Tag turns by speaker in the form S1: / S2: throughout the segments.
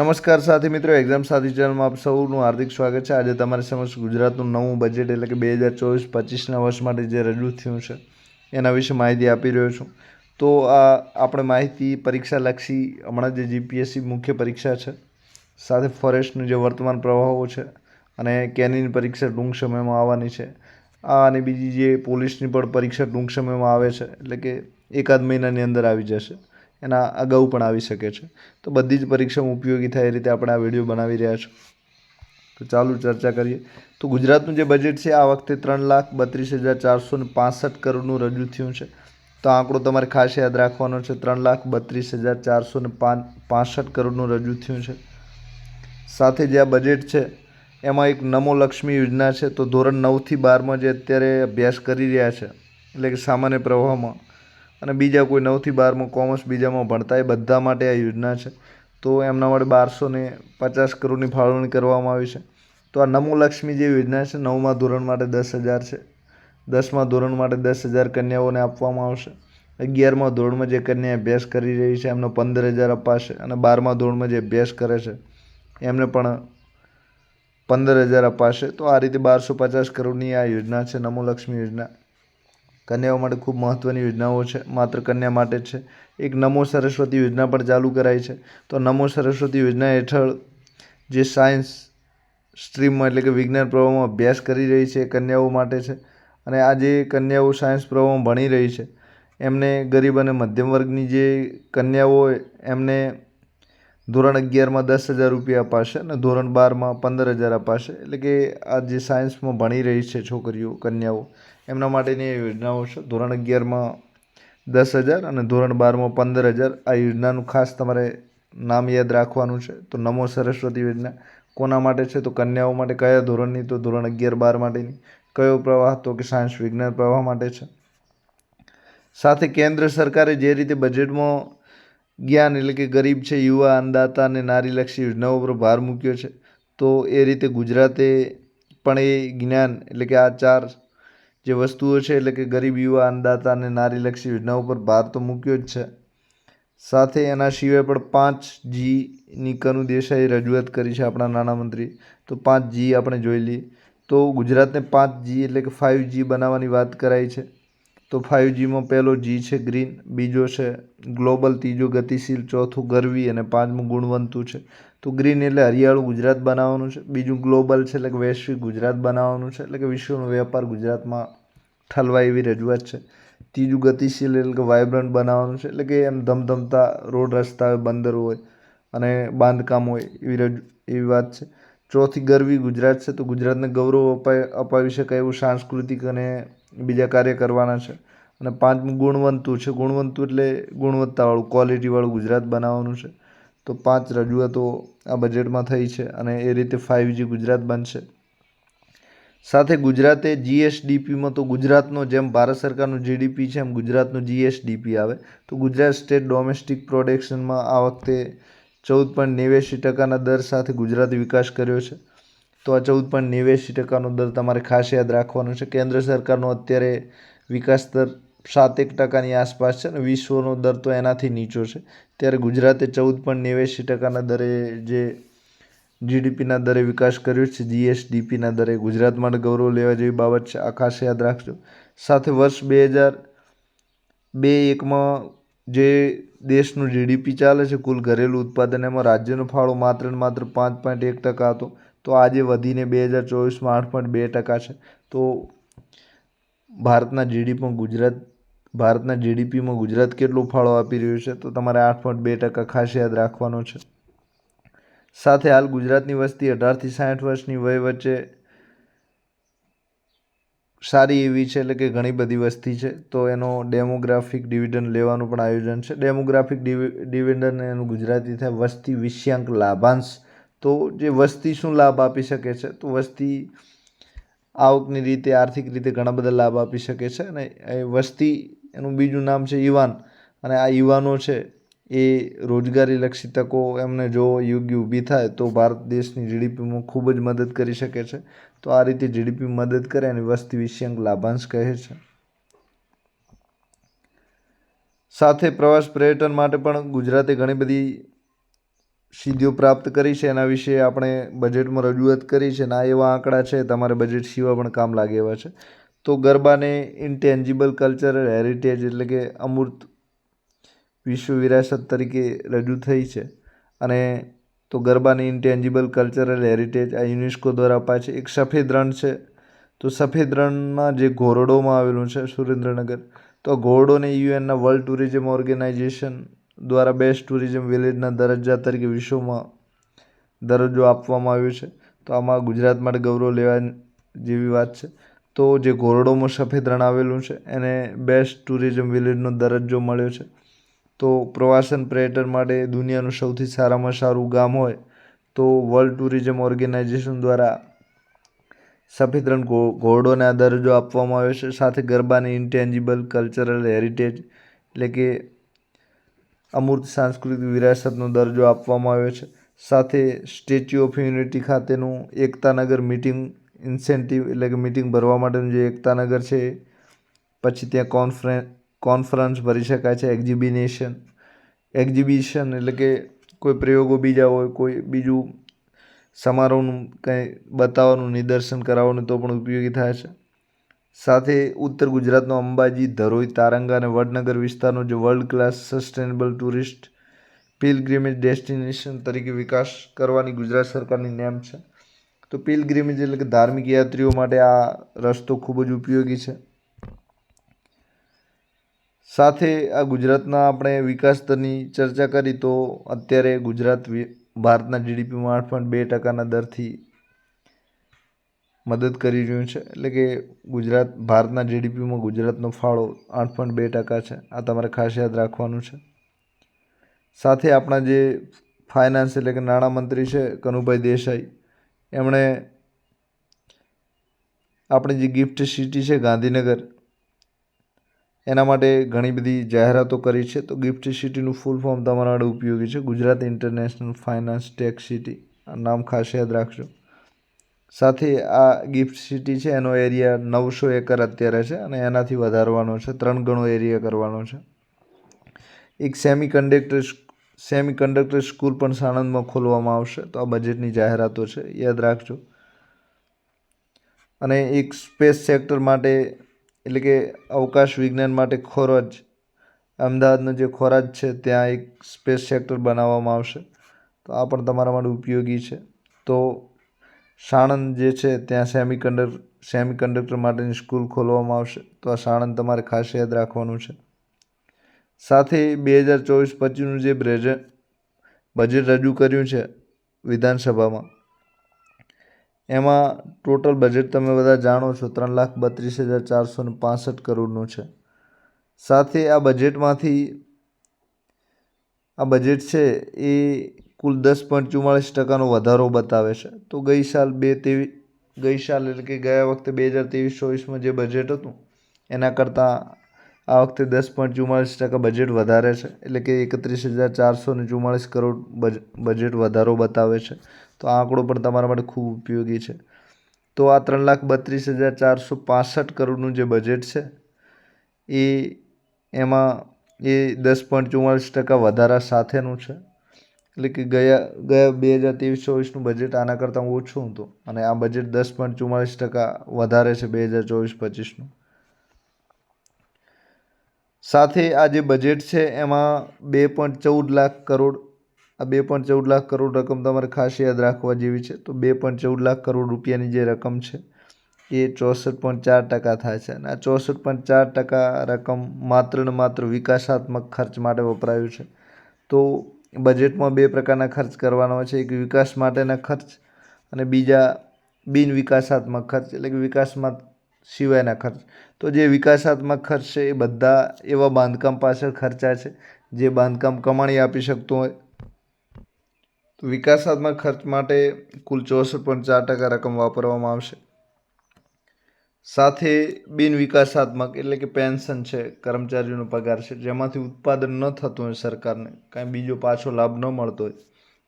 S1: નમસ્કાર સાથી મિત્રો એક્ઝામ સાથી ચેનલમાં આપ સૌનું હાર્દિક સ્વાગત છે. આજે તમારી સમક્ષ ગુજરાતનું નવું બજેટ એટલે કે બે હજાર ચોવીસ પચીસના વર્ષ માટે જે રજૂ થયું છે, એના વિશે માહિતી આપી રહ્યો છું. તો આ આપણે માહિતી પરીક્ષાલક્ષી હમણાં જે જીપીએસસી મુખ્ય પરીક્ષા છે, સાથે ફોરેસ્ટનું જે વર્તમાન પ્રવાહો છે અને કેનીની પરીક્ષા ટૂંક સમયમાં આવવાની છે, આ અને બીજી જે પોલીસની પણ પરીક્ષા ટૂંક સમયમાં આવે છે, એટલે કે એકાદ મહિનાની અંદર આવી જશે. એના અગાઉ પણ આવી શકે છે. તો બધી જ પરીક્ષામાં ઉપયોગી થાય એ રીતે આપણે આ વીડિયો બનાવી રહ્યા છીએ તો ચાલુ ચર્ચા કરીએ. તો ગુજરાતનું જે બજેટ છે આ વખતે ત્રણ લાખ બત્રીસ હજાર ચારસો ને પાસઠ કરોડનું રજૂ થયું છે. તો આંકડો તમારે ખાસ યાદ રાખવાનો છે. ત્રણ લાખ બત્રીસ હજાર ચારસો ને પાસઠ કરોડનું રજૂ થયું છે. સાથે જે આ બજેટ છે, એમાં એક નમો લક્ષ્મી યોજના છે. તો ધોરણ નવથી બારમાં જે અત્યારે અભ્યાસ કરી રહ્યા છે, એટલે કે સામાન્ય પ્રવાહમાં અને બીજા કોઈ નવથી બારમાં કોમર્સ બીજામાં ભણતા એ બધા માટે આ યોજના છે. તો એમના માટે બારસો ને પચાસ કરોડની ફાળવણી કરવામાં આવી છે. તો આ નમો લક્ષ્મી જે યોજના છે, નવમા ધોરણ માટે દસ હજાર છે. દસમા ધોરણ માટે દસ હજાર કન્યાઓને આપવામાં આવશે. અગિયારમા ધોરણમાં જે કન્યા અભ્યાસ કરી રહી છે, એમને પંદર હજાર અપાશે અને બારમા ધોરણમાં જે અભ્યાસ કરે છે, એમને પણ પંદર હજાર અપાશે. તો આ રીતે બારસો પચાસ કરોડની આ યોજના છે, નમો લક્ષ્મી યોજના. કન્યાઓ માટે ખૂબ મહત્ત્વની યોજનાઓ છે માત્ર કન્યા માટે જ છે. એક નમો સરસ્વતી યોજના પણ ચાલુ કરાઈ છે. તો નમો સરસ્વતી યોજના હેઠળ જે સાયન્સ સ્ટ્રીમમાં એટલે કે વિજ્ઞાન પ્રવાહમાં અભ્યાસ કરી રહી છે કન્યાઓ માટે છે અને આ જે કન્યાઓ સાયન્સ પ્રવાહમાં ભણી રહી છે, એમને ગરીબ અને મધ્યમ વર્ગની જે કન્યાઓ એમને ધોરણ અગિયારમાં દસ હજાર રૂપિયા અપાશે અને ધોરણ બારમાં પંદર હજાર અપાશે. એટલે કે આ જે સાયન્સમાં ભણી રહી છે છોકરીઓ, કન્યાઓ એમના માટેની યોજનાઓ છે. ધોરણ અગિયારમાં દસ હજાર અને ધોરણ બારમાં પંદર હજાર. આ યોજનાનું ખાસ તમારે નામ યાદ રાખવાનું છે. તો નમો સરસ્વતી યોજના કોના માટે છે? તો કન્યાઓ માટે કયા ધોરણની? તો ધોરણ અગિયાર બાર માટેની. કયો પ્રવાહ? તો કે સાયન્સ વિજ્ઞાન પ્રવાહ માટે છે. સાથે કેન્દ્ર સરકારે જે રીતે બજેટમાં જ્ઞાન એટલે કે ગરીબ છે, યુવા, અન્નદાતા અને નારીલક્ષી યોજનાઓ પર ભાર મૂક્યો છે, તો એ રીતે ગુજરાતે પણ એ જ્ઞાન એટલે કે આ ચાર જે વસ્તુઓ છે, એટલે કે ગરીબ યુવા, અન્નદાતા અને નારીલક્ષી યોજનાઓ પર ભાર તો મૂક્યો જ છે. સાથે એના સિવાય પણ પાંચ જીની કનુ દેસાઈએ રજૂઆત કરી છે આપણા નાણામંત્રી તો પાંચ જી આપણે જોઈ લઈએ. તો ગુજરાતને પાંચ જી એટલે કે ફાઇવ જી બનાવવાની વાત કરાઈ છે. તો ફાઇવ જીમાં પહેલો જી છે ગ્રીન, બીજો છે ગ્લોબલ, ત્રીજો ગતિશીલ, ચોથું ગરવી અને પાંચમું ગુણવંતુ છે. તો ગ્રીન એટલે હરિયાળું ગુજરાત બનાવવાનું છે. બીજું ગ્લોબલ છે એટલે કે વૈશ્વિક ગુજરાત બનાવવાનું છે એટલે કે વિશ્વનો વેપાર ગુજરાતમાં ઠલવાય એવી રજૂઆત છે. ત્રીજું ગતિશીલ એટલે કે વાઇબ્રન્ટ બનાવવાનું છે એટલે કે એમ ધમધમતા રોડ રસ્તા હોય, બંદર હોય અને બાંધકામ હોય એવી રજૂ, એવી વાત છે. ચોથી ગરવી ગુજરાત છે તો ગુજરાતને ગૌરવ અપાય, અપાવી શકાય એવું સાંસ્કૃતિક અને બીજા કાર્ય કરવાના છે. અને પાંચમું ગુણવંતુ છે. ગુણવંતુ એટલે ગુણવત્તાવાળું ક્વોલિટીવાળું ગુજરાત બનાવવાનું છે. તો પાંચ રજૂઆતો આ બજેટમાં થઈ છે અને એ રીતે ફાઇવજી ગુજરાત બનશે. સાથે ગુજરાતે જીએસડીપીમાં તો ગુજરાતનો જેમ ભારત સરકારનું જીડીપી છે, એમ ગુજરાતનું જીએસડીપી આવે. તો ગુજરાત સ્ટેટ ડોમેસ્ટિક પ્રોડક્શનમાં આ વખતે ચૌદ પોઈન્ટ નેવ્યાસી ટકાના દર સાથે ગુજરાતે વિકાસ કર્યો છે. તો આ ચૌદ પોઈન્ટ નેવ્યાસી ટકાનો દર તમારે ખાસ યાદ રાખવાનો છે. કેન્દ્ર સરકારનો અત્યારે વિકાસ દર સાતેક ટકાની આસપાસ છે અને વિશ્વનો દર તો એનાથી નીચો છે. ત્યારે ગુજરાતે ચૌદ પોઈન્ટ નેવ્યાસી ટકાના દરે જે જીડીપીના દરે વિકાસ કર્યો છે જીએસડીપીના દરે ગુજરાત માટે ગૌરવ લેવા જેવી બાબત છે, આ ખાસ યાદ રાખજો. સાથે વર્ષ બે હજાર બે એકમાં જે દેશનું જીડીપી ચાલે છે, કુલ ઘરેલું ઉત્પાદન એમાં રાજ્યનો ફાળો માત્ર ને માત્ર પાંચ પોઈન્ટ એક ટકા હતો. તો આજે વધીને બે હજાર ચોવીસમાં આઠ પોઈન્ટ બે ટકા છે. તો ભારતના જીડીપીમાં ગુજરાત ભારતના જીડીપીમાં ગુજરાત કેટલો ફાળો આપી રહ્યું છે તો તમારે આઠ પોઈન્ટ બે ટકા ખાસ યાદ રાખવાનો છે. સાથે હાલ ગુજરાતની વસ્તી અઢારથી સાઠ વર્ષની વય વચ્ચે સારી એવી છે એટલે કે ઘણી બધી વસ્તી છે. તો એનો ડેમોગ્રાફિક ડિવિડન્ડ લેવાનું પણ આયોજન છે. ડેમોગ્રાફિક ડિવિડન્ડ એનું ગુજરાતી થાય વસ્તી વિષયાંક લાભાંશ. તો જે વસ્તી શું લાભ આપી શકે છે? તો વસ્તી આવકની રીતે, આર્થિક રીતે ઘણા બધા લાભ આપી શકે છે અને એ વસ્તી એનું બીજું નામ છે યુવાન. અને આ યુવાનો છે, એ રોજગારીલક્ષી તકો એમને જો યોગ્ય ઊભી થાય તો ભારત દેશની જીડીપીમાં ખૂબ જ મદદ કરી શકે છે. તો આ રીતે જીડીપી મદદ કરે અને વસ્તી વિષયાંક લાભાંશ કહે છે. સાથે પ્રવાસ પર્યટન માટે પણ ગુજરાતે ઘણી બધી સિદ્ધિઓ પ્રાપ્ત કરી છે. એના વિશે આપણે બજેટમાં રજૂઆત કરી છે. અને આ એવા આંકડા છે. તમારે બજેટ સિવાય પણ કામ લાગે એવા છે. તો ગરબાને ઇન્ટેન્જિબલ કલ્ચરલ હેરિટેજ એટલે કે અમૂર્ત વિશ્વ વિરાસત તરીકે રજૂ થઈ છે. અને તો ગરબાની ઇન્ટેન્જિબલ કલ્ચરલ હેરિટેજ આ યુનેસ્કો દ્વારા અપાય છે. એક સફેદ રણ છે. તો સફેદ રણમાં જે ઘોરડોમાં આવેલું છે સુરેન્દ્રનગર, તો ઘોરડોને યુએનના વર્લ્ડ ટુરિઝમ ઓર્ગેનાઇઝેશન દ્વારા બેસ્ટ ટુરિઝમ વિલેજના દરજ્જા તરીકે વિશ્વમાં દરજ્જો આપવામાં આવ્યો છે. તો આમાં ગુજરાત માટે ગૌરવ લેવા જેવી વાત છે. તો જે ઘોરડોમાં સફેદ રણ આવેલું છે, એને બેસ્ટ ટુરિઝમ વિલેજનો દરજ્જો મળ્યો છે. તો પ્રવાસન પર્યટન માટે દુનિયાનું સૌથી સારામાં સારું ગામ હોય તો વર્લ્ડ ટુરિઝમ ઓર્ગેનાઇઝેશન દ્વારા સફેદ રણ ઘોરડોને આ દરજ્જો આપવામાં આવ્યો છે. સાથે ગરબાની ઇન્ટેન્જિબલ કલ્ચરલ હેરિટેજ એટલે કે અમૂર્ત સાંસ્કૃતિક વિરાસતનો દરજ્જો આપવામાં આવ્યો છે. સાથે સ્ટેચ્યુ ઓફ યુનિટી ખાતેનું એકતાનગર મિટિંગ ઇન્સેન્ટિવ એટલે કે મિટિંગ ભરવા માટેનું જે એકતાનગર છે, પછી ત્યાં કોન્ફરન્સ કોન્ફરન્સ ભરી શકાય છે એક્ઝિબિનેશન એક્ઝિબિશન એટલે કે કોઈ પ્રયોગો બીજા હોય, કોઈ બીજું સમારોહનું કંઈ બતાવવાનું, નિદર્શન કરાવવાનું તો પણ ઉપયોગી થાય છે. સાથે ઉત્તર ગુજરાતનો અંબાજી, ધરોઈ, તારંગા અને વડનગર વિસ્તારનો જે world class sustainable tourist pilgrimage destination તરીકે વિકાસ કરવાની ગુજરાત સરકારની નેમ છે. તો પિલગ્રીમેજ એટલે કે ધાર્મિક યાત્રીઓ માટે આ રસ્તો ખૂબ જ ઉપયોગી છે. સાથે આ ગુજરાતના આપણે વિકાસ દરની ચર્ચા કરી તો અત્યારે ગુજરાત ભારતના જીડીપીમાં આઠ પોઈન્ટ બે ટકાના દરથી મદદ કરી રહ્યું છે. એટલે કે ગુજરાત, ભારતના જીડીપીમાં ગુજરાતનો ફાળો આઠ પોઈન્ટ બે ટકા છે. આ તમારે ખાસ યાદ રાખવાનું છે. સાથે આપણા જે ફાઇનાન્સ એટલે કે નાણામંત્રી છે કનુભાઈ દેસાઈ એમણે આપણી જે ગિફ્ટ સિટી છે ગાંધીનગર, એના માટે ઘણી બધી જાહેરાતો કરી છે. તો ગિફ્ટ સિટીનું ફૂલ ફોર્મ તમારા માટે ઉપયોગી છે. Gujarat international finance tech city નામ ખાસ યાદ રાખજો. સાથે આ ગિફ્ટ સિટી છે, એનો એરિયા નવસો એકર અત્યારે છે અને એનાથી વધારવાનો છે, ત્રણ ગણો એરિયા કરવાનો છે. એક semi conductor semi conductor school પણ સાણંદમાં ખોલવામાં આવશે. તો આ બજેટની જાહેરાતો છે, યાદ રાખજો. અને એક સ્પેસ સેક્ટર માટે, એટલે કે અવકાશ વિજ્ઞાન માટે ખોરજ, અમદાવાદનો જે ખોરાજ છે, ત્યાં એક સ્પેસ સેક્ટર બનાવવામાં આવશે. તો આ પણ તમારા માટે ઉપયોગી છે. તો સાણંદ જે છે, ત્યાં સેમી કન્ડક્ટર સેમી કન્ડક્ટર માટેની સ્કૂલ ખોલવામાં આવશે. તો આ સાણંદ તમારે ખાસ યાદ રાખવાનું છે. સાથે બે હજાર ચોવીસ પચીસનું જે બ્રેજે, બજેટ રજૂ કર્યું છે વિધાનસભામાં, એમાં ટોટલ બજેટ તમે બધા જાણો છો ત્રણ લાખ બત્રીસ હજાર ચારસો ને પાસઠ કરોડનું છે. સાથે આ બજેટમાંથી, આ બજેટ છે એ કુલ દસ પોઈન્ટ ચુમ્માળીસ ટકાનો વધારો બતાવે છે. તો ગઈ સાલ બે તેવી, ગઈ સાલ એટલે કે ગયા વખતે બે હજાર ત્રેવીસ ચોવીસમાં જે બજેટ હતું, એના કરતાં આ વખતે દસ પોઈન્ટ ચુમ્માળીસ ટકા બજેટ વધારે છે. એટલે કે એકત્રીસ હજાર ચારસો ને ચુમ્માળીસ કરોડ બજ- બજેટ વધારો બતાવે છે. તો આ આંકડો પણ તમારા માટે ખૂબ ઉપયોગી છે. તો આ ત્રણ લાખ બત્રીસ હજાર ચારસો પાસઠ કરોડનું જે બજેટ છે, એ એમાં એ દસ પોઈન્ટ ચુમ્માળીસ ટકા વધારા સાથેનું છે. એટલે કે ગયા ગયા બે હજાર ત્રેવીસ ચોવીસનું બજેટ આના કરતાં ઓછું હતું. અને આ બજેટ દસ પોઈન્ટ ચુમ્માળીસ ટકા વધારે છે બે હજાર ચોવીસ પચીસનું. સાથે આ જે બજેટ છે, એમાં બે પોઈન્ટ ચૌદ લાખ કરોડ, આ બે પોઈન્ટ ચૌદ લાખ કરોડ રકમ તમારે ખાસ યાદ રાખવા જેવી છે. તો બે પોઈન્ટ ચૌદ લાખ કરોડ રૂપિયાની જે રકમ છે, એ ચોસઠ પોઈન્ટ ચાર ટકા થાય છે. અને આ ચોસઠ પોઈન્ટ ચાર ટકા રકમ માત્ર ને માત્ર વિકાસાત્મક ખર્ચ માટે વપરાયું છે. તો બજેટમાં બે પ્રકારના ખર્ચ કરવાના છે. એક વિકાસ માટેના ખર્ચ અને બીજા બિન વિકાસાત્મક ખર્ચ, એટલે કે વિકાસમાં સિવાયના ખર્ચ. તો જે વિકાસાત્મક ખર્ચ છે એ બધા એવા બાંધકામ પાછળ ખર્ચા છે. જે બાંધકામ કમાણી આપી શકતું હોય. તો વિકાસાત્મક ખર્ચ માટે કુલ ચોસઠ પોઈન્ટ ચાર ટકા રકમ વાપરવામાં આવશે. સાથે બિન વિકાસાત્મક એટલે કે પેન્શન છે, કર્મચારીઓનો પગાર છે, જેમાંથી ઉત્પાદન ન થતું હોય સરકારને, કાંઈ બીજો પાછો લાભ ન મળતો હોય,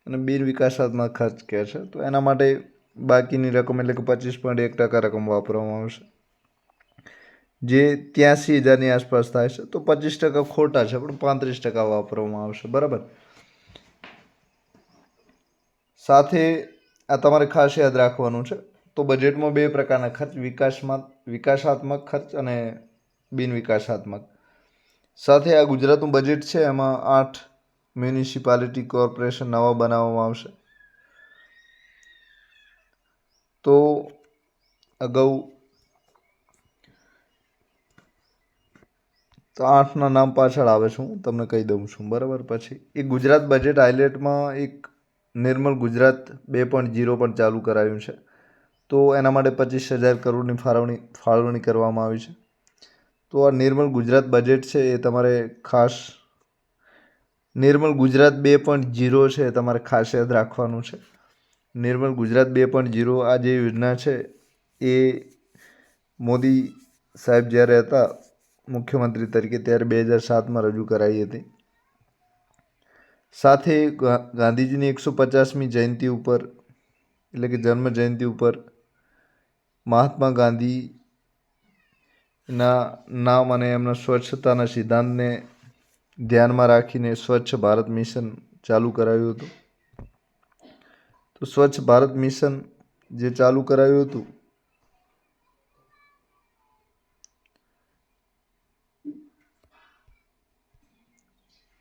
S1: અને બિન વિકાસાત્મક ખર્ચ કહે છે. તો એના માટે બાકીની રકમ એટલે કે પચીસ પોઈન્ટ એક ટકા રકમ વાપરવામાં આવશે. જે ત્યાંસી હજારની આસપાસ થાય છે, તો પચીસ ટકા ખોટા છે, પણ પાંત્રીસ ટકા વાપરવામાં આવશે. બરાબર? સાથે આ તમારે ખાસ યાદ રાખવાનું છે, તો બજેટમાં બે પ્રકારના ખર્ચ, વિકાસમાં, વિકાસાત્મક ખર્ચ અને બિન વિકાસાત્મક સાથે આ ગુજરાતનું બજેટ છે, એમાં આઠ મ્યુનિસિપાલિટી કોર્પોરેશન નવા બનાવવામાં આવશે. તો અગાઉ તો આઠના નામ પાછળ આવે છે હું તમને કહી દઉં છું, બરાબર? પછી એ ગુજરાત બજેટ હાઇલાઇટમાં એક નિર્મલ ગુજરાત બે પોઈન્ટ જીરો પણ ચાલુ કરાયું છે. તો એના માટે પચીસ હજાર કરોડની ફાળવણી ફાળવણી કરવામાં આવી છે. તો આ નિર્મલ ગુજરાત બજેટ છે એ તમારે ખાસ, નિર્મલ ગુજરાત બે પોઈન્ટ જીરો છે એ તમારે ખાસ યાદ રાખવાનું છે. નિર્મલ ગુજરાત બે પોઈન્ટ જીરો આ જે યોજના છે એ મોદી સાહેબ જ્યારે હતા મુખ્યમંત્રી તરીકે ત્યારે બે હજાર સાતમાં રજૂ કરાઈ હતી. સાથે ગાંધીજીની એકસો પચાસમી જયંતિ ઉપર, એટલે કે જન્મ જયંતિ ઉપર, મહાત્મા ગાંધીના નામ અને એમના સ્વચ્છતાના સિદ્ધાંતને ધ્યાનમાં રાખીને સ્વચ્છ ભારત મિશન ચાલુ કરાયું હતું. તો સ્વચ્છ ભારત મિશન જે ચાલુ કરાયું હતું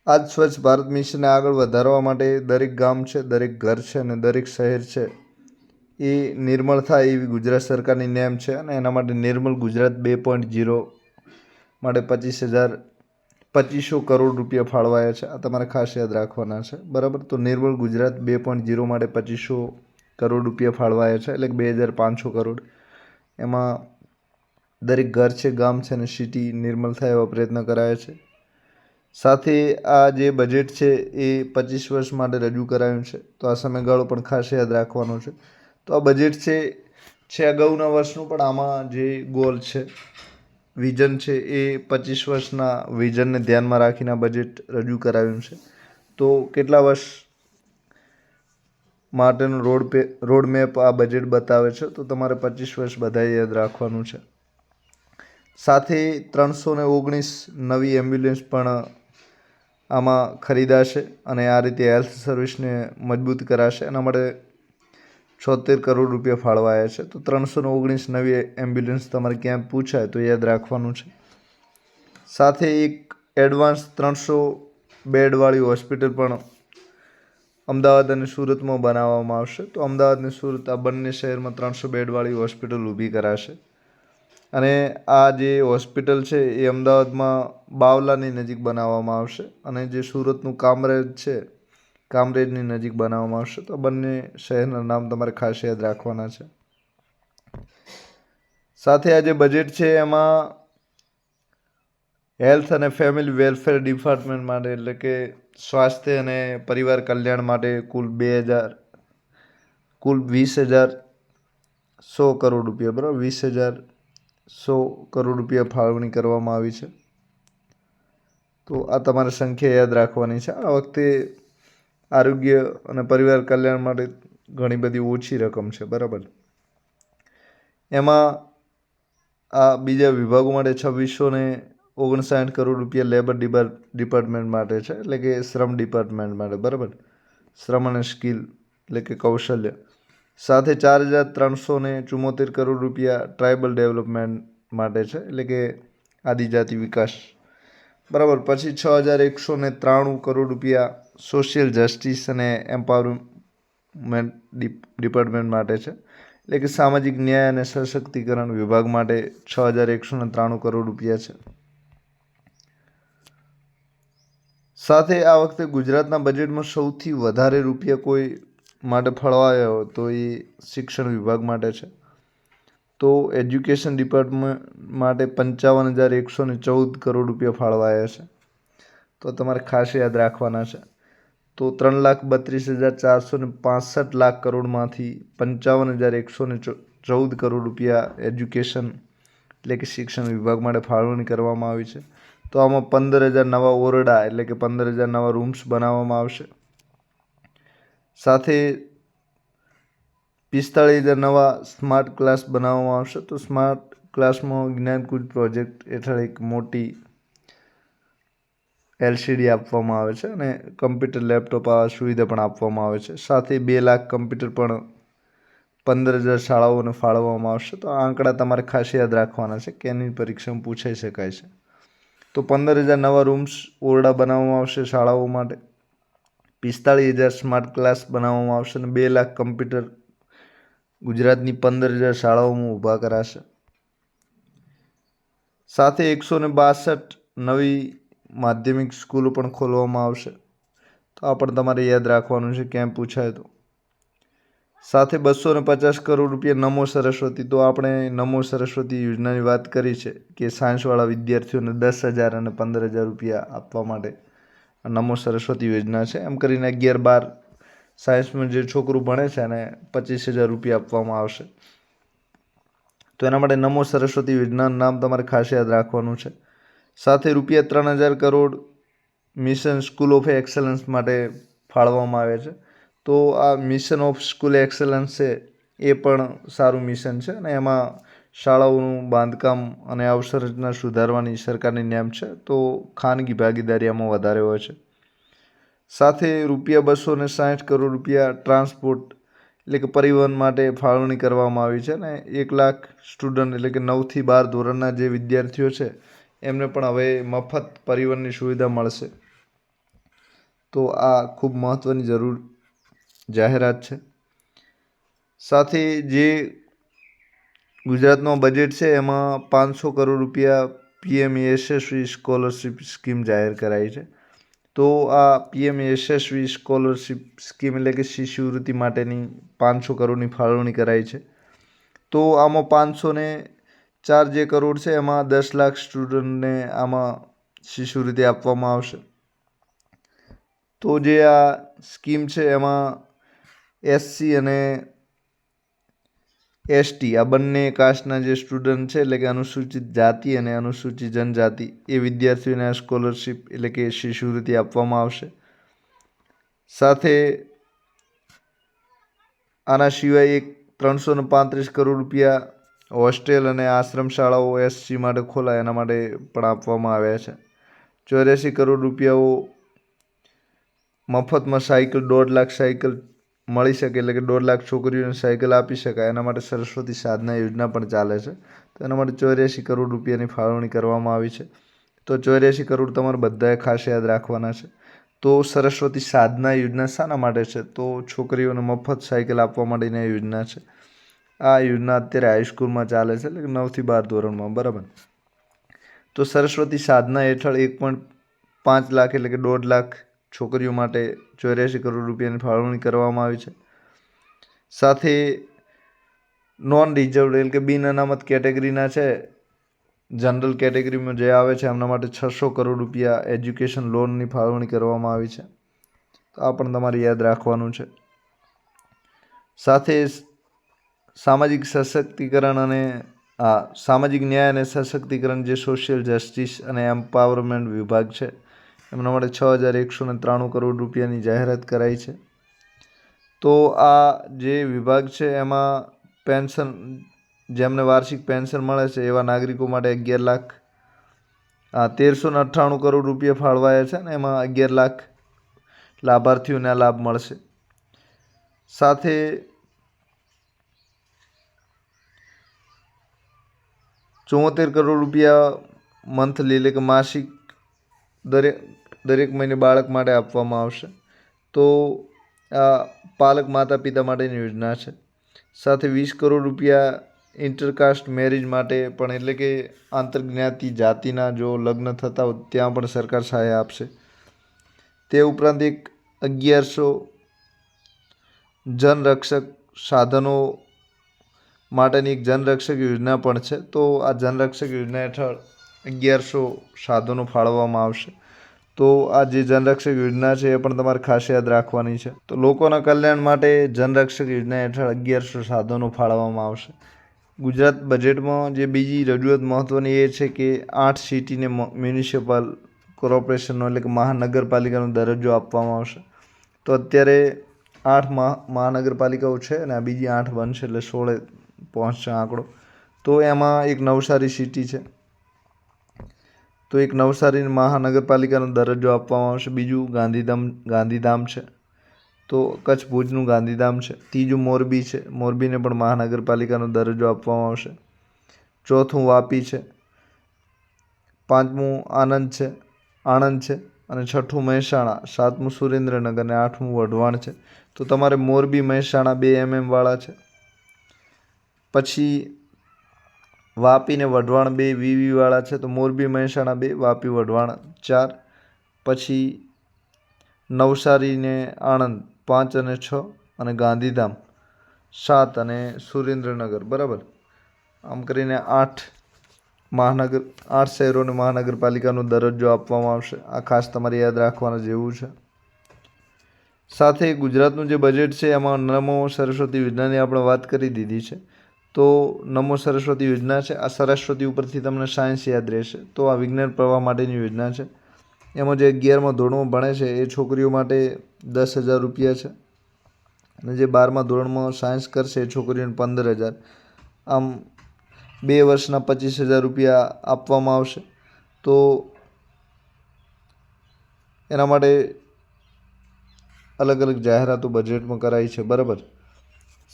S1: આ જ સ્વચ્છ ભારત મિશનને આગળ વધારવા માટે દરેક ગામ છે, દરેક ઘર છે અને દરેક શહેર છે. એ નિર્મળ થાય એવી ગુજરાત સરકારની નેમ છે અને એના માટે નિર્મલ ગુજરાત બે પોઈન્ટ જીરો માટે પચીસ હજાર પચીસો કરોડ રૂપિયા ફાળવાયા છે. આ તમારે ખાસ યાદ રાખવાના છે. બરાબર? તો નિર્મળ ગુજરાત બે પોઈન્ટ જીરો માટે પચીસો કરોડ રૂપિયા ફાળવાયા છે, એટલે બે હજાર પાંચસો કરોડ. એમાં દરેક ઘર છે, ગામ છે અને સિટી નિર્મલ થાય એવા પ્રયત્ન કરાયા છે. સાથે આ જે બજેટ છે એ પચીસ વર્ષ માટે રજૂ કરાયું છે. તો આ સમયગાળો પણ ખાસ યાદ રાખવાનો છે. તો આ બજેટ છે છે અગાઉના વર્ષનું પણ આમાં જે ગોલ છે વિઝન છે એ પચીસ વર્ષના વિઝનને ધ્યાનમાં રાખીને બજેટ રજૂ કરાયું છે. તો કેટલા વર્ષ માટેનો રોડ પે રોડ મેપ આ બજેટ બતાવે છે? તો તમારે પચીસ વર્ષ બધાએ યાદ રાખવાનું છે. સાથે ત્રણસો ને ઓગણીસ નવી એમ્બ્યુલન્સ પણ આમાં ખરીદાશે અને આ રીતે હેલ્થ સર્વિસને મજબૂત કરાશે. એના માટે છોતેર કરોડ રૂપિયા ફાળવાયા છે. તો ત્રણસોને ઓગણીસ નવી એમ્બ્યુલન્સ તમારે ક્યાં પૂછાય તો યાદ રાખવાનું છે. સાથે એક એડવાન્સ ત્રણસો બેડવાળી હોસ્પિટલ પણ અમદાવાદ અને સુરતમાં બનાવવામાં આવશે. તો અમદાવાદ અને સુરત આ બંને શહેરમાં ત્રણસો બેડવાળી હોસ્પિટલ ઊભી કરાશે. અને આ જે હોસ્પિટલ છે એ અમદાવાદમાં બાવલાની નજીક બનાવવામાં આવશે અને જે સુરતનું કામરેજ છે, કામરેજની નજીક બનાવવામાં આવશે. તો બંને શહેરના નામ તમારે ખાસ યાદ રાખવાના છે. સાથે આ જે બજેટ છે એમાં હેલ્થ અને ફેમિલી વેલફેર ડિપાર્ટમેન્ટ માટે એટલે કે સ્વાસ્થ્ય અને પરિવાર કલ્યાણ માટે કુલ બે હજાર, કુલ વીસ હજાર સો કરોડ રૂપિયા, બરાબર? વીસ હજાર સો કરોડ રૂપિયા ફાળવણી કરવામાં આવી છે. તો આ તમારે સંખ્યા યાદ રાખવાની છે. આ વખતે આરોગ્ય અને પરિવાર કલ્યાણ માટે ઘણી બધી ઓછી રકમ છે. બરાબર? એમાં આ બીજા વિભાગો માટે છવ્વીસો ને ઓગણસાઠ કરોડ રૂપિયા લેબર ડિપાર્ટમેન્ટ માટે છે. એટલે કે શ્રમ ડિપાર્ટમેન્ટ માટે. બરાબર? શ્રમ અને સ્કિલ એટલે કે કૌશલ્ય. સાથે ચાર હજાર ત્રણસો ને ચુમ્મોતેર કરોડ રૂપિયા ટ્રાઇબલ ડેવલપમેન્ટ માટે છે, એટલે કે આદિજાતિ વિકાસ. બરાબર, પછી છ હજાર એકસો ને ત્રાણું કરોડ રૂપિયા social justice and empowerment department માટે છે. એટલે કે સામાજિક ન્યાય અને સશક્તિકરણ વિભાગ માટે છ હજાર એકસો ને ત્રાણું કરોડ રૂપિયા છે. સાથે આ વખતે ગુજરાતના બજેટમાં સૌથી વધારે રૂપિયા કોઈ માટે ફળવાયા તો એ શિક્ષણ વિભાગ માટે છે. તો એજ્યુકેશન ડિપાર્ટમેન્ટ માટે પંચાવન હજાર એકસો ને ચૌદ કરોડ રૂપિયા ફાળવાયા છે. તો તમારે ખાસ યાદ રાખવાના છે. તો ત્રણ લાખ બત્રીસ હજાર ચારસો ને પાસઠ લાખ કરોડમાંથી પંચાવન હજાર એકસો ને ચૌદ કરોડ રૂપિયા એજ્યુકેશન એટલે કે શિક્ષણ વિભાગ માટે ફાળવણી કરવામાં આવી છે. તો આમાં પંદર હજાર નવા ઓરડા એટલે કે પંદર હજાર નવા રૂમ્સ બનાવવામાં આવશે. સાથે પિસ્તાળીસ હજાર નવા સ્માર્ટ ક્લાસ બનાવવામાં આવશે. તો સ્માર્ટ ક્લાસમાં જ્ઞાનકુંજ પ્રોજેક્ટ હેઠળ એક મોટી એલસીડી આપવામાં આવે છે અને કમ્પ્યુટર લેપટોપ આ સુવિધા પણ આપવામાં આવે છે. સાથે બે લાખ કમ્પ્યુટર પણ પંદર હજાર શાળાઓને ફાળવવામાં આવશે. તો આ આંકડા તમારે ખાસ યાદ રાખવાના છે કે એની પરીક્ષામાં પૂછાઈ શકાય છે. તો પંદર હજાર નવા રૂમ્સ ઓરડા બનાવવામાં આવશે શાળાઓ માટે. પિસ્તાળીસ હજાર સ્માર્ટ ક્લાસ બનાવવામાં આવશે અને બે લાખ કમ્પ્યુટર ગુજરાતની પંદર હજાર શાળાઓમાં ઊભા કરાશે. સાથે એકસો ને બાસઠ નવી માધ્યમિક સ્કૂલો પણ ખોલવામાં આવશે. તો આ પણ તમારે યાદ રાખવાનું છે, ક્યાંય પૂછાય તો. સાથે બસો ને પચાસ કરોડ રૂપિયા નમો સરસ્વતી, તો આપણે નમો સરસ્વતી યોજનાની વાત કરી છે કે સાયન્સવાળા વિદ્યાર્થીઓને દસ હજાર અને પંદર હજાર રૂપિયા આપવા માટે. નમો સરસ્વતી યોજના છે. એમ કરીને અગિયાર બાર સાયન્સમાં જે છોકરું ભણે છે એને પચીસ હજાર રૂપિયા આપવામાં આવશે. તો એના માટે નમો સરસ્વતી યોજનાનું નામ તમારે ખાસ યાદ રાખવાનું છે. સાથે રૂપિયા ત્રણ હજાર crore mission school of excellence માટે ફાળવવામાં આવે છે. તો આ મિશન ઓફ સ્કૂલ એક્સલન્સ છે એ પણ સારું મિશન છે અને એમાં શાળાઓનું બાંધકામ અને અવસરચના સુધારવાની સરકારની નેમ છે, તો ખાનગી ભાગીદારી આમાં વધારે હોય છે. સાથે રૂપિયા બસો ને સાઠ કરોડ રૂપિયા ટ્રાન્સપોર્ટ એટલે કે પરિવહન માટે ફાળવણી કરવામાં આવી છે અને એક લાખ સ્ટુડન્ટ એટલે કે નવથી બાર ધોરણના જે વિદ્યાર્થીઓ છે, એમને પણ હવે મફત પરિવહનની સુવિધા મળશે. તો આ ખૂબ મહત્ત્વની જરૂર જાહેરાત છે. સાથે જે ગુજરાતનું બજેટ છે એમાં પાંચસો કરોડ રૂપિયા પીએમ યશસ્વી સ્કોલરશીપ સ્કીમ જાહેર કરાઈ છે. તો આ પીએમ યશસ્વી સ્કોલરશિપ સ્કીમ એટલે કે શિષ્યવૃત્તિ માટેની પાંચસો કરોડની ફાળવણી કરાઈ છે. તો આમાં પાંચસો ને ચાર જે કરોડ છે એમાં દસ લાખ સ્ટુડન્ટને આમાં શિષ્યવૃત્તિ આપવામાં આવશે. તો જે આ સ્કીમ છે એમાં એસસી અને એસટી આ બંને કાસ્ટના જે સ્ટુડન્ટ છે, એટલે કે અનુસૂચિત જાતિ અને અનુસૂચિત જનજાતિ, એ વિદ્યાર્થીઓને આ સ્કોલરશિપ એટલે કે શિષ્યવૃત્તિ આપવામાં આવશે. સાથે આના સિવાય એક ત્રણસો ને પાંત્રીસ કરોડ રૂપિયા હોસ્ટેલ અને આશ્રમ શાળાઓ એસસી માટે ખોલાય, એના માટે પણ આપવામાં આવ્યા છે. ચોર્યાસી કરોડ રૂપિયાઓ મફતમાં સાયકલ, દોઢ લાખ સાયકલ મળી શકે એટલે કે દોઢ લાખ છોકરીઓને સાયકલ આપી શકાય. એના માટે સરસ્વતી સાધના યોજના પણ ચાલે છે. તો એના માટે ચોર્યાસી કરોડ રૂપિયાની ફાળવણી કરવામાં આવી છે. તો ચોર્યાસી કરોડ તમારે બધાએ ખાસ યાદ રાખવાના છે. તો સરસ્વતી સાધના યોજના શાના માટે છે? તો છોકરીઓને મફત સાયકલ આપવા માટેની આ યોજના છે. આ યોજના અત્યારે હાઈસ્કૂલમાં ચાલે છે એટલે કે નવથી બાર ધોરણમાં. બરાબર? તો સરસ્વતી સાધના હેઠળ એક પોઈન્ટ પાંચ લાખ એટલે કે દોઢ લાખ છોકરીઓ માટે ચોર્યાસી કરોડ રૂપિયાની ફાળવણી કરવામાં આવી છે. સાથે નોન રિઝર્વ એટલે કે બિન અનામત કેટેગરીના છે. જનરલ કેટેગરીમાં જે આવે છે, એમના માટે છસો કરોડ રૂપિયા એજ્યુકેશન લોનની ફાળવણી કરવામાં આવી છે. તો આ પણ તમારે યાદ રાખવાનું છે. સાથે સામાજિક સશક્તિકરણ અને, આ, સામાજિક ન્યાય અને સશક્તિકરણ જે સોશિયલ જસ્ટિસ અને એમ્પાવરમેન્ટ વિભાગ છે એમના માટે છ હજાર એકસો ને ત્રાણું કરોડ રૂપિયાની જાહેરાત કરાઈ છે. તો આ જે વિભાગ છે, એમાં પેન્શન, જેમને વાર્ષિક પેન્શન મળે છે, એવા નાગરિકો માટે અગિયાર લાખ તેરસો ને અઠ્ઠાણું કરોડ રૂપિયા ફાળવાયા છે ને, એમાં અગિયાર લાખ લાભાર્થીઓને આ લાભ મળશે. સાથે ચોતેર કરોડ રૂપિયા મંથલી એટલે કે માસિક દરેક દરેક મહિને બાળક માટે આપવામાં આવશે. તો આ પાલક માતા પિતા માટેની યોજના છે. સાથે વીસ કરોડ રૂપિયા ઇન્ટરકાસ્ટ મેરેજ માટે પણ એટલે કે આંતરજ્ઞાતિ જાતિના જો લગ્ન થતા હોય ત્યાં પણ સરકાર સહાય આપશે. તે ઉપરાંત એક અગિયારસો જનરક્ષક સાધનો માટેની એક જનરક્ષક યોજના પણ છે. તો આ જનરક્ષક યોજના હેઠળ અગિયારસો સાધનો ફાળવવામાં આવશે. તો આ જે જનરક્ષક યોજના છે એ પણ તમારે ખાસ યાદ રાખવાની છે. તો લોકોના કલ્યાણ માટે જનરક્ષક યોજના હેઠળ અગિયારસો સાધનો ફાળવવામાં આવશે. ગુજરાત બજેટમાં જે બીજી રજૂઆત મહત્ત્વની એ છે કે આઠ સિટીને મ્યુનિસિપલ કોર્પોરેશનનો એટલે કે મહાનગરપાલિકાનો દરજ્જો આપવામાં આવશે. તો અત્યારે આઠ મહા, મહાનગરપાલિકાઓ છે અને આ બીજી આઠ બનશે એટલે સોળે પહોંચશે આંકડો. તો એમાં એક નવસારી સિટી છે. તો એક નવસારી મહાનગરપાલિકાનો દરજ્જો આપવામાં આવશે. બીજું ગાંધીધામ ગાંધીધામ છે. તો કચ્છ ભુજનું ગાંધીધામ છે. ત્રીજું મોરબી છે. મોરબીને પણ મહાનગરપાલિકાનો દરજ્જો આપવામાં આવશે. ચોથું વાપી છે. પાંચમું આનંદ છે. આણંદ છે અને છઠ્ઠું મહેસાણા. સાતમું સુરેન્દ્રનગર અને આઠમું વઢવાણ છે. તો તમારે મોરબી, મહેસાણા બે એમએમ વાળા છે. પછી વાપી ને વઢવાણ બે, વીવીવાળા છે તો મોરબી, મહેસાણા બે, વાપી, વઢવાણ ચાર. પછી નવસારી ને આણંદ પાંચ અને છ અને ગાંધીધામ સાત અને સુરેન્દ્રનગર, બરાબર? આમ કરીને આઠ મહાનગર, આઠ શહેરોને મહાનગરપાલિકાનો દરજ્જો આપવામાં આવશે. આ ખાસ તમારે યાદ રાખવાના જેવું છે. સાથે ગુજરાતનું જે બજેટ છે, એમાં નમો સરસ્વતી યોજનાની આપણે વાત કરી દીધી છે. તો નમો સરસ્વતી યોજના છે. આ સરસ્વતી ઉપરથી તમને સાયન્સ યાદ રહેશે. તો આ વિજ્ઞાન પ્રવાહ માટેની યોજના છે. એમાં જે અગિયારમાં ધોરણમાં ભણે છે, એ છોકરીઓ માટે દસ હજાર રૂપિયા છે. અને જે બારમા ધોરણમાં સાયન્સ કરશે, એ છોકરીઓને પંદર હજાર. આમ બે વર્ષના પચીસ હજાર રૂપિયા આપવામાં આવશે. તો એના માટે અલગ અલગ જાહેરાતો બજેટમાં કરાઈ છે. બરાબર?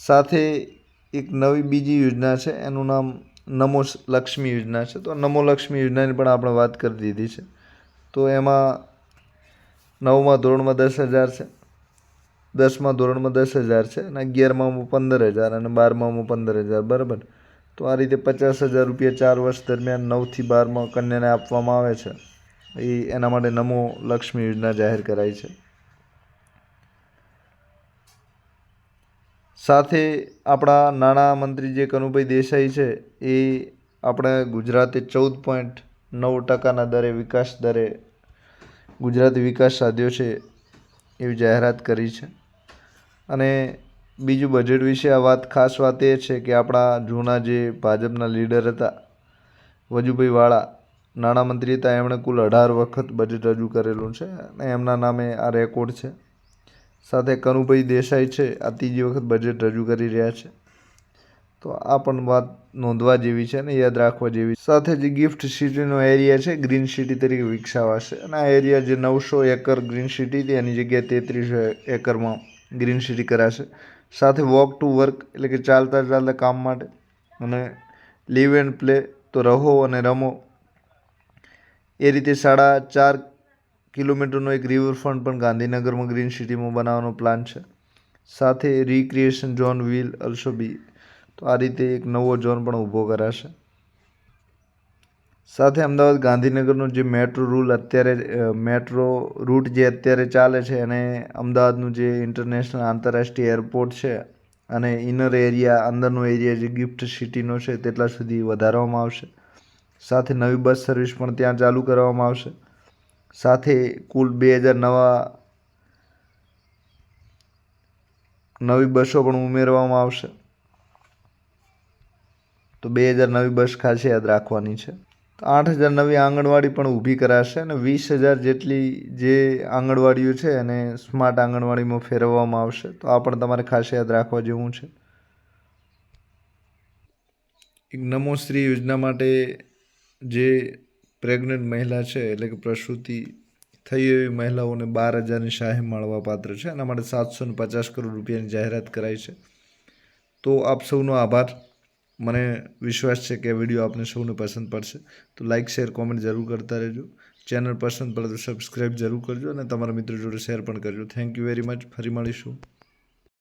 S1: સાથે એક નવી બીજી યોજના છે. એનું નામ નમો લક્ષ્મી યોજના છે. તો નમો લક્ષ્મી યોજનાની પણ આપણે વાત કરી દીધી છે. તો એમાં નવમા ધોરણમાં દસ હજાર છે. દસમા ધોરણમાં દસ હજાર છે અને અગિયારમાં પંદર હજાર અને બારમામાં પંદર હજાર. બરાબર? તો આ રીતે પચાસ હજાર રૂપિયા ચાર વર્ષ દરમિયાન નવથી બારમાં કન્યાને આપવામાં આવે છે. એ એના માટે નમો લક્ષ્મી યોજના જાહેર કરાઈ છે. સાથે આપણા નાણાં મંત્રી જે કનુભાઈ દેસાઈ છે, એ આપણે ગુજરાતે ચૌદ પોઈન્ટ નવ ટકાના દરે વિકાસ દરે ગુજરાતે વિકાસ સાધ્યો છે એવી જાહેરાત કરી છે. અને બીજું બજેટ વિશે આ વાત, ખાસ વાત એ છે કે આપણા જૂના જે ભાજપના લીડર હતા, વજુભાઈ વાળા નાણામંત્રી હતા, એમણે કુલ અઢાર વખત બજેટ રજૂ કરેલું છે અને એમના નામે આ રેકોર્ડ છે. સાથે કનુભાઈ દેસાઈ છે. આ ત્રીજી વખત બજેટ રજૂ કરી રહ્યા છે. તો આ પણ વાત નોંધવા જેવી છે અને યાદ રાખવા જેવી સાથે જે ગિફ્ટ સિટીનો એરિયા છે ગ્રીન સિટી તરીકે વિકસાવાશે. અને આ એરિયા જે નવસો એકર ગ્રીન સિટી હતી, એની જગ્યાએ તેત્રીસો એકરમાં ગ્રીન સિટી કરાશે. સાથે વોક ટુ વર્ક એટલે કે ચાલતા ચાલતા કામ માટે. અને લીવ એન્ડ પ્લે તો રહો અને રમો. એ રીતે સાડા ચાર કિલોમીટરનો એક રિવરફ્રન્ટ પણ ગાંધીનગરમાં ગ્રીન સિટીમાં બનાવવાનો પ્લાન છે. સાથે recreation zone will also be તો આ રીતે એક નવો ઝોન પણ ઊભો કરાશે. સાથે અમદાવાદ ગાંધીનગરનો જે મેટ્રો રૂલ અત્યારે મેટ્રો રૂટ જે અત્યારે ચાલે છે અને અમદાવાદનું જે ઇન્ટરનેશનલ આંતરરાષ્ટ્રીય એરપોર્ટ છે અને ઇનર એરિયા અંદરનો એરિયા જે ગિફ્ટ સિટીનો છે, તેટલા સુધી વધારવામાં આવશે. સાથે નવી બસ સર્વિસ પણ ત્યાં ચાલુ કરવામાં આવશે. સાથે કુલ બે હજાર નવા, નવી બસો પણ ઉમેરવામાં આવશે. તો બે હજાર નવી બસ ખાસ યાદ રાખવાની છે. આઠ હજાર નવી આંગણવાડી પણ ઊભી કરાશે અને વીસ હજાર જેટલી જે આંગણવાડીઓ છે એને સ્માર્ટ આંગણવાડીમાં ફેરવવામાં આવશે. તો આ પણ તમારે ખાસ યાદ રાખવા જેવું છે. એક નમોશ્રી યોજના માટે જે પ્રેગ્નન્ટ મહિલા છે એટલે કે પ્રસૂતિ થઈ એવી મહિલાઓને બાર હજારની સહાય મળવા પાત્ર છે. એના માટે સાતસો ને પચાસ કરોડ રૂપિયાની જાહેરાત કરાઈ છે. તો આપ સૌનો આભાર. મને વિશ્વાસ છે કે વીડિયો આપને સૌને પસંદ પડશે. તો લાઇક શેર, કોમેન્ટ જરૂર કરતા રહેજો. ચેનલ પસંદ પડે તો સબસ્ક્રાઈબ જરૂર કરજો અને તમારા મિત્રો જોડે શેર પણ કરજો. Thank you very much. ફરી મળીશું.